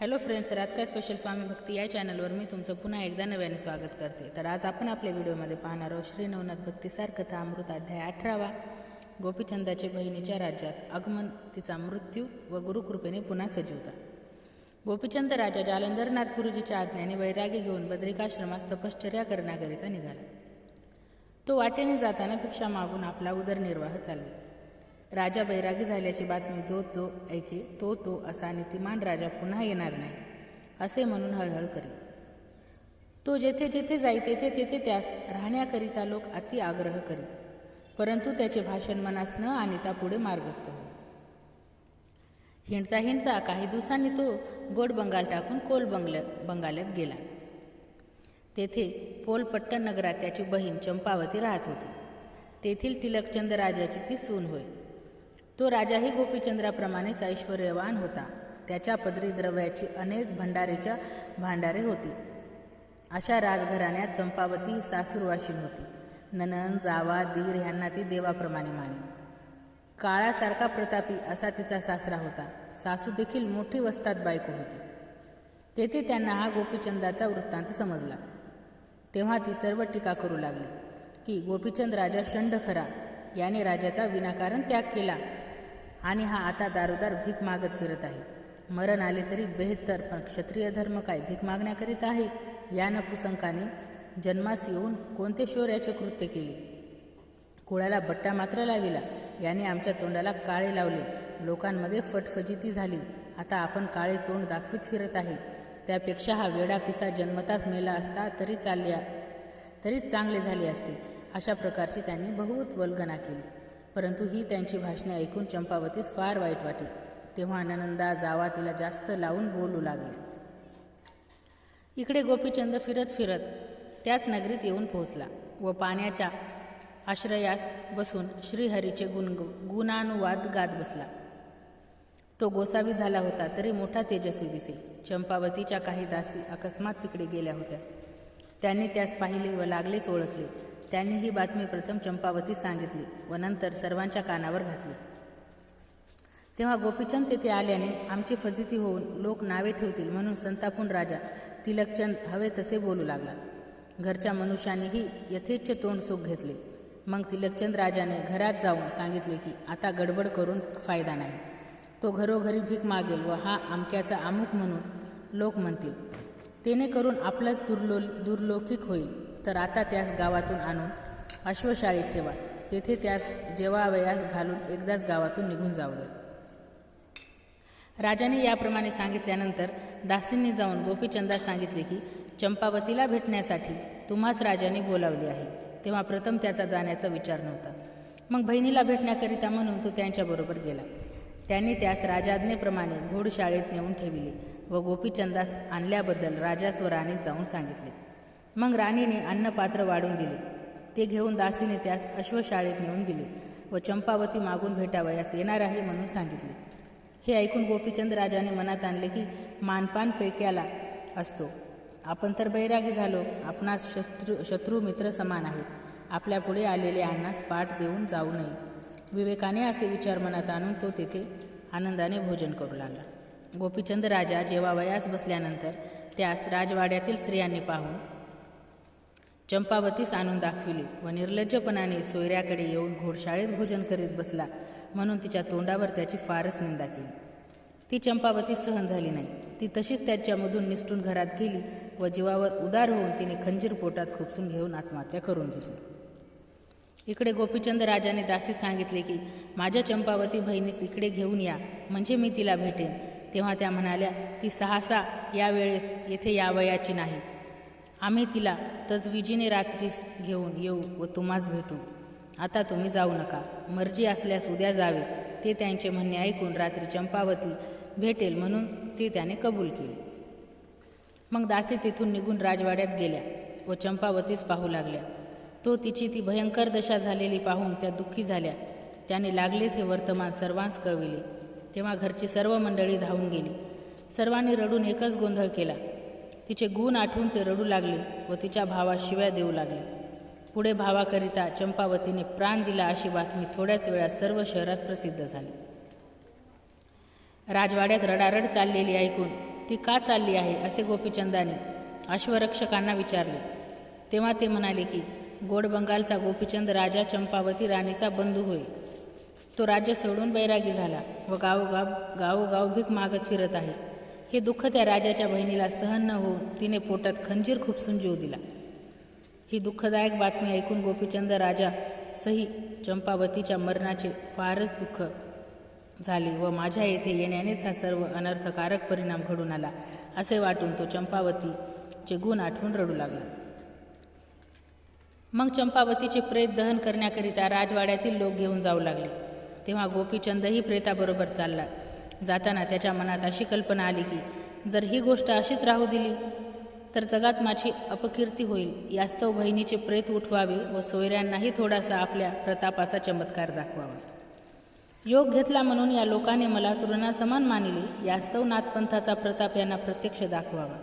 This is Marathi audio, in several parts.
हॅलो फ्रेंड्स राजकाय स्पेशल स्वामी भक्ती या चॅनलवर मी तुमचं पुन्हा एकदा नव्याने स्वागत करते. तर आज आपण आपल्या व्हिडिओमध्ये पाहणार आहोत श्री नवनाथ भक्तीसार कथा अमृताध्याय अठरावा. गोपीचंदाचे बहिणीच्या राज्यात आगमन तिचा मृत्यू व गुरुकृपेने पुन्हा सजीवता. गोपीचंद राजा जालंधरनाथ गुरुजीच्या आज्ञाने वैराग्य घेऊन बद्रिकाश्रमास तपश्चर्या करण्याकरिता निघाला. तो वाटेने जाताना भिक्षा मागून आपला उदरनिर्वाह चालवे राजा बैरागी झाल्याची बातमी जो तो ऐके तो तो असा नीतिमान राजा पुन्हा येणार नाही असे म्हणून हळहळ करी. तो जेथे जेथे जाई तेथे तेथे त्यास राहण्याकरिता लोक अति आग्रह करीत परंतु त्याचे भाषण मनास न आणिता पुढे मार्गस्थ हो हिंडता हिंडता काही दिवसांनी तो गोड बंगाल टाकून कोल बंगल्यात बंगाल्यात गेला. तेथे पोलपट्टण नगरात त्याची बहीण चंपावती राहत होती. तेथील तिलकचंद राजाची ती सून होय. तो राजाही गोपीचंद्राप्रमाणेच ऐश्वर्यवान होता. त्याच्या पदरी द्रव्याची अनेक भंडारेच्या भांडारे होती. अशा राजघराण्यात चंपावती ही सासूरवाशीन होती. ननन जावा दीर ह्यांना ती देवाप्रमाणे माने. काळासारखा प्रतापी असा तिचा सासरा होता. सासू देखील मोठी वस्तात बायको होती. तेथे त्यांना हा गोपीचंदाचा वृत्तांत समजला. तेव्हा ती सर्व टीका करू लागली की गोपीचंद राजा शंड खरा याने राजाचा विनाकारण त्याग केला. आणि हा आता दारोदार भीक मागत फिरत आहे. मरण आले तरी बेहत्तर पण क्षत्रिय धर्म काय भीक मागण्याकरिता आहे? या नपुसंकाने जन्मास येऊन कोणते शौर्याचे कृत्य केले? कुळाला बट्टा मात्र लाविला. याने आमच्या तोंडाला काळे लावले. लोकांमध्ये फटफजिती झाली. आता आपण काळे तोंड दाखवीत फिरत आहे. त्यापेक्षा हा वेडा पिसा जन्मताच मेला असता तरी चालल्या तरी चांगले झाले असते. अशा प्रकारची त्यांनी बहुत वल्गना केली. परंतु ही त्यांची भाषणे ऐकून चंपावतीस फार वाईट वाटे. तेव्हा ननंदा जावा तिला जास्त लावून बोलू लागले. इकडे गोपीचंद फिरत फिरत त्याच नगरीत येऊन पोहोचला व पाण्याच्या आश्रयास बसून श्रीहरीचे गुण गुणानुवाद गात बसला. तो गोसावी झाला होता तरी मोठा तेजस्वी दिसे चंपावतीच्या काही दासी अकस्मात तिकडे गेल्या होत्या. त्यांनी त्यास पाहिले व लागलेच ओळखले. त्यांनी ही बातमी प्रथम चंपावती सांगितली व नंतर सर्वांच्या कानावर घातली. तेव्हा गोपीचंद तेथे आल्याने आमची फजिती होऊन लोक नावे ठेवतील म्हणून संतापून राजा तिलकचंद हवे तसे बोलू लागला. घरच्या मनुष्यानेही यथेच्छ तोंड सुख घेतले. मग तिलकचंद राजाने घरात जाऊन सांगितले की आता गडबड करून फायदा नाही. तो घरोघरी भीक मागेल व हा आमक्याचा अमुक म्हणून लोक म्हणतील. तेने करून आपलंच दुर्लो दुर्लौकिक होईल. तर आता त्यास गावातून आणून अश्वशाळेत ठेवा. तेथे त्यास जेवावयास घालून एकदाच गावातून निघून जाऊ दे. राजाने याप्रमाणे सांगितल्यानंतर दासींनी जाऊन गोपीचंदास सांगितले की चंपावतीला भेटण्यासाठी तुम्हाच राजाने बोलावले आहे. तेव्हा प्रथम त्याचा जाण्याचा विचार नव्हता. मग बहिणीला भेटण्याकरिता म्हणून तो त्यांच्याबरोबर गेला. त्याने त्यास राजाज्ञेप्रमाणे घोडशाळेत नेऊन ठेविले व गोपीचंदास आणल्याबद्दल राजास्वराने जाऊन सांगितले. मग राणीने अन्नपात्र वाढून दिले. ते घेऊन दासीने त्यास अश्वशाळेत नेऊन दिले व चंपावती मागून भेटावयास येणार आहे म्हणून सांगितले. हे ऐकून गोपीचंद राजाने मनात आणले की मानपान पैक्याला असतो. आपण तर बैरागी झालो आपणास शत्रू शत्रू मित्र समान आहेत. आपल्यापुढे आलेले अण्णास पाठ देऊन जाऊ नये. विवेकाने असे विचार मनात आणून तो तेथे आनंदाने भोजन करू लागला. गोपीचंद राजा जेव्हा वयास बसल्यानंतर त्यास राजवाड्यातील स्त्रियांनी पाहून चंपावतीस आणून दाखविले व निर्लज्जपणाने सोयऱ्याकडे येऊन घोडशाळेत भोजन करीत बसला म्हणून तिच्या तोंडावर त्याची फारच निंदा केली. ती चंपावती सहन झाली नाही. ती तशीच त्याच्यामधून निसटून घरात गेली व जीवावर उदार होऊन तिने खंजीर पोटात खुपसून घेऊन आत्महत्या करून घेतली. इकडे गोपीचंद राजाने दासी सांगितले की माझ्या चंपावती बहिणीस इकडे घेऊन या म्हणजे मी तिला भेटेन. तेव्हा त्या म्हणाल्या ती सहासा या वेळेस येथे यावयाची नाही. आम्ही तिला तजविजीने रात्रीस घेऊन येऊ व तुम्हास भेटू. आता तुम्ही जाऊ नका. मर्जी असल्यास उद्या जावे. ते त्यांचे म्हणणे ऐकून रात्री चंपावती भेटेल म्हणून ते त्याने कबूल केले. मग दासी तेथून निघून राजवाड्यात गेल्या व चंपावतीस पाहू लागल्या. तो तिची ती भयंकर दशा झालेली पाहून त्या दुःखी झाल्या. त्याने लागलेच हे वर्तमान सर्वांस कळविले. तेव्हा घरची सर्व मंडळी धावून गेली. सर्वांनी रडून एकच गोंधळ केला. तिचे गुण आठवून ते रडू लागले व तिच्या भावास शिव्या देऊ लागले. पुढे भावाकरिता चंपावतीने प्राण दिला अशी बातमी थोड्याच वेळात सर्व शहरात प्रसिद्ध झाली. राजवाड्यात रडारड चाललेली ऐकून ती का चालली आहे असे गोपीचंदाने अश्वरक्षकांना विचारले. तेव्हा ते म्हणाले की गोड बंगालचा गोपीचंद राजा चंपावती राणीचा बंधू होय. तो राज्य सोडून बैरागी झाला व गावोगाव गावोगाव भीक मागत फिरत आहे. हे दुःख त्या राजाच्या बहिणीला सहन न होऊन तिने पोटात खंजीर खुपसून जीव दिला. ही दुःखदायक बातमी ऐकून गोपीचंद राजा सही चंपावतीच्या मरणाचे फारच दुःख झाले व माझ्या येथे येण्यानेच हा सर्व अनर्थकारक परिणाम घडून आला असे वाटून तो चंपावतीचे गुण आठवून रडू लागला. मग चंपावतीचे प्रेत दहन करण्याकरिता राजवाड्यातील लोक घेऊन जाऊ लागले. तेव्हा गोपीचंदही प्रेताबरोबर चालला. जाताना त्याच्या मनात अशी कल्पना आली की जर ही गोष्ट अशीच राहू दिली तर जगात माझी अपकीर्ती होईल यास्तव बहिणीचे प्रेत उठवावे व सोयऱ्यांनाही थोडासा आपल्या प्रतापाचा चमत्कार दाखवावा. योग घेतला म्हणून या लोकाने मला तरुणासमान मानिले यास्तव नाथपंथाचा प्रताप यांना प्रत्यक्ष दाखवावा.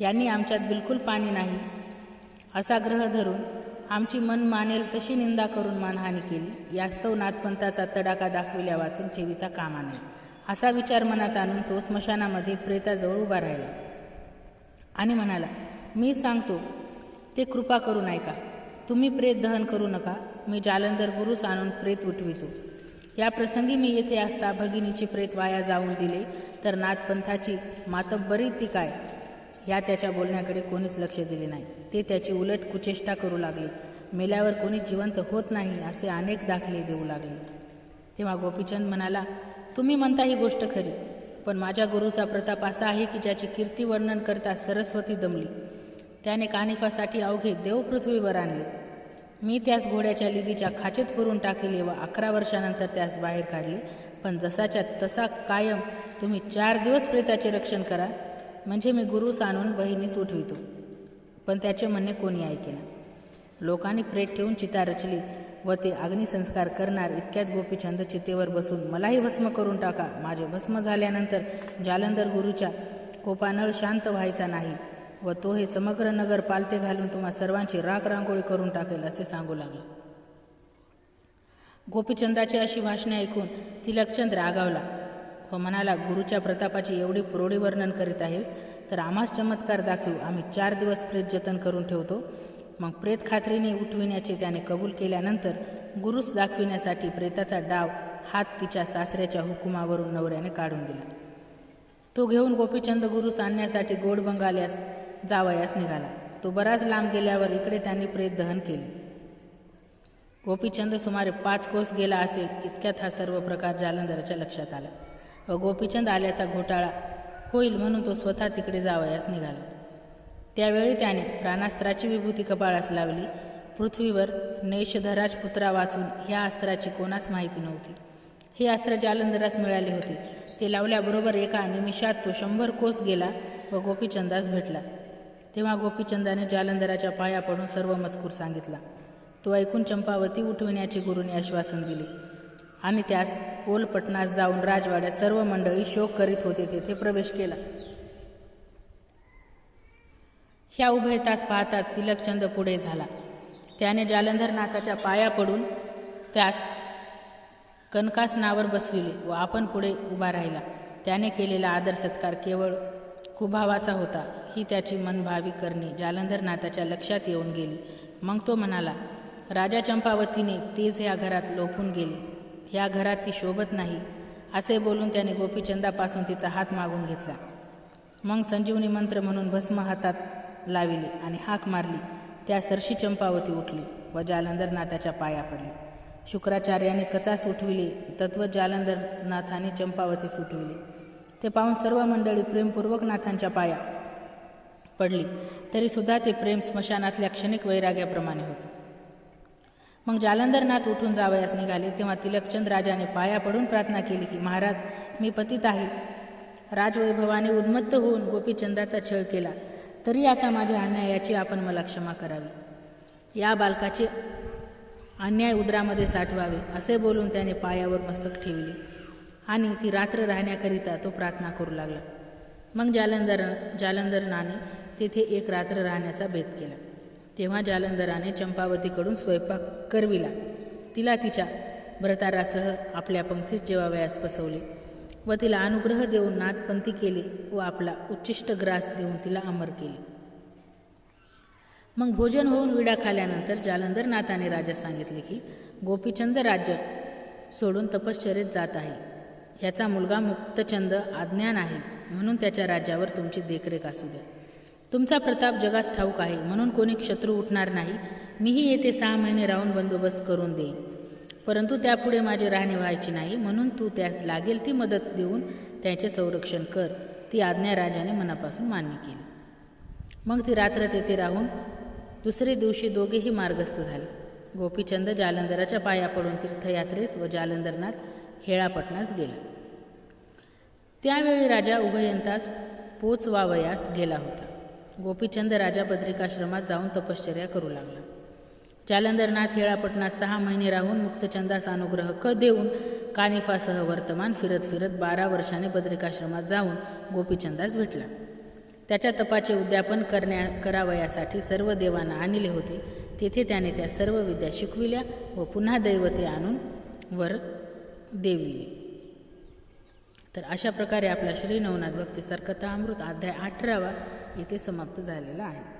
यांनी आमच्यात बिलकुल पाणी नाही. असा ग्रह धरून आमची मन मानेल तशी निंदा करून मानहानी केली. यास्तव नाथपंथाचा तडाखा दाखविल्या वाचून ठेविता कामा नये. असा विचार मनात आणून तो स्मशानामध्ये प्रेताजवळ उभा राहिला. आणि म्हणाला मी सांगतो ते कृपा करून ऐका. तुम्ही प्रेत दहन करू नका. मी जालंधर गुरुस आणून प्रेत उठवितो या प्रसंगी मी येथे असता भगिनीची प्रेत वाया जाऊन दिले तर नाथपंथाची मातब्बरी ती काय? या त्याच्या बोलण्याकडे कोणीच लक्ष दिले नाही. ते त्याची उलट कुचेष्टा करू लागले. मेल्यावर कोणी जिवंत होत नाही असे अनेक दाखले देऊ लागले. तेव्हा गोपीचंद म्हणाला तुम्ही म्हणता ही गोष्ट खरी पण माझ्या गुरुचा प्रताप असा आहे की ज्याची कीर्ती वर्णन करता सरस्वती दमली. त्याने कानिफासाठी अवघे देव पृथ्वीवर आणले. मी त्यास घोड्याच्या लिदीच्या खाचेत पुरून टाकले व अकरा वर्षानंतर त्यास बाहेर काढले. पण जसाच्या तसा कायम तुम्ही चार दिवस प्रेताचे रक्षण करा म्हणजे मी गुरुस आणून बहिणीस उठवितो. पण त्याचे म्हणणे कोणी ऐकेना. लोकांनी प्रेत ठेवून चिता रचली व ते अग्निसंस्कार करणार इतक्यात गोपीचंद चितेवर बसून मलाही भस्म करून टाका. माझे भस्म झाल्यानंतर जालंधर गुरुच्या कोपानळ शांत व्हायचा नाही व तो हे समग्र नगर पालते घालून तुम्हा सर्वांची राख रांगोळी करून टाकेल असे सांगू लागला. गोपीचंदाची अशी भाषणे ऐकून तिलकचंद रागावला व म्हणाला गुरुच्या प्रतापाची एवढी पुरोडी वर्णन करीत आहेस तर आम्हास चमत्कार दाखवू. आम्ही चार दिवस प्रेत जतन करून ठेवतो. मग प्रेत खात्रीने उठविण्याचे त्याने कबूल केल्यानंतर गुरुस दाखविण्यासाठी प्रेताचा डाव हात तिच्या सासऱ्याच्या हुकुमावरून नवऱ्याने काढून दिला. तो घेऊन गोपीचंद गुरुस आणण्यासाठी गोड बंगाल्यास जावयास निघाला. तो बराच लांब गेल्यावर इकडे त्यांनी प्रेत दहन केले. गोपीचंद सुमारे पाच कोस गेला असेल इतक्यात हा सर्व प्रकार जालंधराच्या लक्षात आला. व गोपीचंद आल्याचा घोटाळा होईल म्हणून तो स्वतः तिकडे जावयास निघाला. त्यावेळी त्याने प्राणास्त्राची विभूती कपाळास लावली. पृथ्वीवर नेशधराज पुत्रा वाचून ह्या अस्त्राची कोणाच माहिती नव्हती? हे अस्त्र जालंधरास मिळाले होते. ते लावल्याबरोबर एका निमिषात तो शंभर कोस गेला व गोपीचंदास भेटला. तेव्हा गोपीचंदाने जालंधराच्या पाया पडून सर्व मजकूर सांगितला. तो ऐकून चंपावती उठविण्याचे गुरुने आश्वासन दिले. आणि त्यास पोलपटणास जाऊन राजवाड्यात सर्व मंडळी शोक करीत होते तेथे प्रवेश केला. ह्या उभय तास पाहताच तिलकचंद पुढे झाला. त्याने जालंधरनाथाच्या पाया पडून त्यास कनकासनावर बसविले व आपण पुढे उभा राहिला. त्याने केलेला आदर सत्कार केवळ कुभावाचा होता. ही त्याची मनभावी करणी जालंधरनाथाच्या लक्षात येऊन गेली. मग तो म्हणाला राजा चंपावतीने तेज ह्या घरात लोपून गेली. ह्या घरात ती शोभत नाही असे बोलून त्याने गोपीचंदापासून तिचा हात मागून घेतला. मग संजीवनी मंत्र म्हणून भस्म हातात लाविले आणि हाक मारली. त्या सरशी चंपावती उठली व जालंधरनाथाच्या पाया पडली. शुक्राचार्याने कचास उठविले तत्व जालंधरनाथाने चंपावतीस उठविले ते पाहून सर्व मंडळी प्रेमपूर्वक नाथांच्या पाया पडली. तरीसुद्धा ते प्रेम स्मशानातल्या क्षणिक वैराग्याप्रमाणे होते. मग जालंधरनाथ उठून जावयास निघाले तेव्हा तिलकचंद राजाने पाया पडून प्रार्थना केली की महाराज मी पतित आहे. राजवैभवाने उन्मत्त होऊन गोपीचंदाचा छळ केला. तरी आता माझ्या अन्यायाची आपण मला क्षमा करावी. या बालकाचे अन्याय उदरामध्ये साठवावे असे बोलून त्याने पायावर मस्तक ठेवले आणि ती रात्र राहण्याकरिता तो प्रार्थना करू लागला. मग जालंधर जालंधरनाने तेथे एक रात्र राहण्याचा भेद केला. तेव्हा जालंधराने चंपावतीकडून स्वयंपाक करविला. तिला तिच्या भ्रतारासह आपल्या पंक्तीस जेवावयास बसवले. व तिला अनुग्रह देऊन नाथपंथी केली व आपला उच्चिष्ट ग्रास देऊन तिला अमर केली. मग भोजन होऊन विडा खाल्यानंतर जालंधर नाथाने राजा सांगितले की गोपीचंद राज्य सोडून तपश्चर्येत जात आहे. ह्याचा मुलगा मुक्तचंद आज्ञान आहे म्हणून त्याच्या राज्यावर तुमची देखरेख असू द्या तुमचा प्रताप जगास ठाऊक आहे म्हणून कोणी शत्रू उठणार नाही. मीही येथे सहा महिने राहून बंदोबस्त करून देईन. परंतु त्यापुढे माझी राहणी व्हायची नाही म्हणून तू त्यास लागेल ती मदत देऊन त्याचे संरक्षण कर ती आज्ञा राजाने मनापासून मान्य केली. मग ती रात्र तेथे राहून दुसरे दिवशी दोघेही मार्गस्थ झाले. गोपीचंद जालंधराच्या पाया पडून तीर्थयात्रेस व जालंधरनाथ हेळापटणास गेला. त्यावेळी राजा उभयंतास पोचवावयास गेला होता. गोपीचंद राजा बद्रिकाश्रमात जाऊन तपश्चर्या करू लागला. जालंधरनाथ हेळापटणात सहा महिने राहून मुक्तचंदास अनुग्रह क देऊन कानिफासह वर्तमान फिरत फिरत बारा वर्षाने बद्रिकाश्रमात जाऊन गोपीचंदास भेटला. त्याच्या तपाचे उद्यापन करण्या करावयासाठी सर्व देवांना आणले होते. तेथे त्याने त्या सर्व विद्या शिकविल्या व पुन्हा दैवते आणून वर देविली. तर अशा प्रकारे आपला श्री नवनाथ भक्ती सरकथा अमृत अध्याय अठरावा येथे समाप्त झालेला आहे.